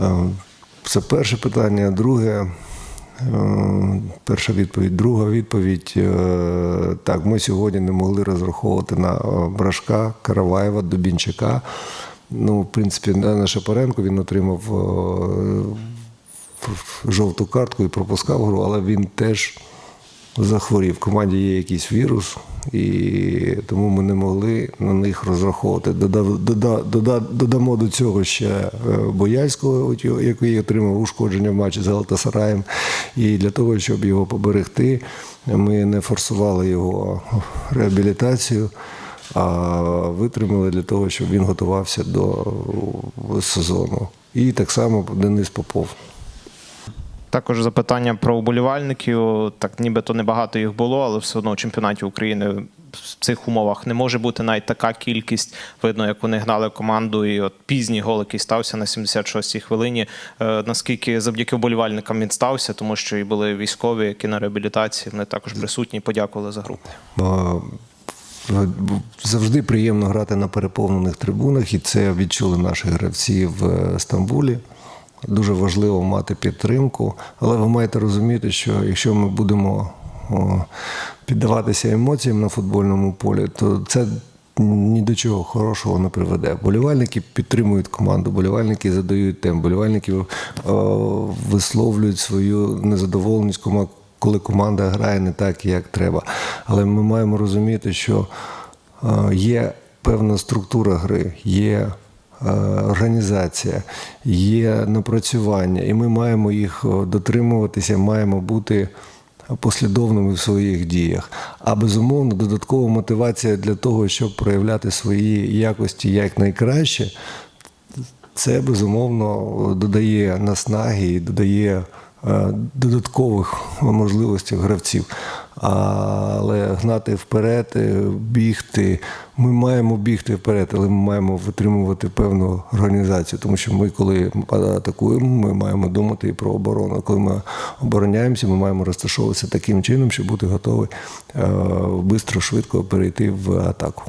Е, Це перше питання. Друге, е, перша відповідь. Друга відповідь. е, Так, ми сьогодні не могли розраховувати на Брашка, Караваєва, Дубінчака. Ну, в принципі, на Шапаренко він отримав жовту картку і пропускав гру, але він теж захворів. В команді є якийсь вірус, і тому ми не могли на них розраховувати. Додамо до цього ще е, Бояльського, який отримав ушкодження в матчі з Галатасараєм. І для того, щоб його поберегти, ми не форсували його реабілітацію. А витримали для того, щоб він готувався до сезону. І так само Денис Попов. Також запитання про уболівальників. Так нібито небагато їх було, але все одно у чемпіонаті України в цих умовах не може бути навіть така кількість. Видно, як вони гнали команду, і от пізній гол, який стався на 76-й хвилині. Е, наскільки завдяки вболівальникам він стався, тому що і були військові, які на реабілітації, вони також присутні, подякували за гру. Завжди приємно грати на переповнених трибунах, і це відчули наші гравці в е, Стамбулі. Дуже важливо мати підтримку, але ви маєте розуміти, що якщо ми будемо піддаватися емоціям на футбольному полі, то це ні до чого хорошого не приведе. Болівальники підтримують команду, болівальники задають темп, болівальники висловлюють свою незадоволеність, коли команда грає не так, як треба. Але ми маємо розуміти, що е, є певна структура гри, є організація, є напрацювання, і ми маємо їх е, дотримуватися, маємо бути послідовними в своїх діях. А безумовно, додаткова мотивація для того, щоб проявляти свої якості як найкраще, це безумовно додає наснаги і додає е, додаткових можливостей гравців. Але гнати вперед, е, бігти. Ми маємо бігти вперед, але ми маємо витримувати певну організацію, тому що ми, коли атакуємо, ми маємо думати і про оборону. Коли ми обороняємося, ми маємо розташовуватися таким чином, щоб бути готові швидко, швидко перейти в атаку.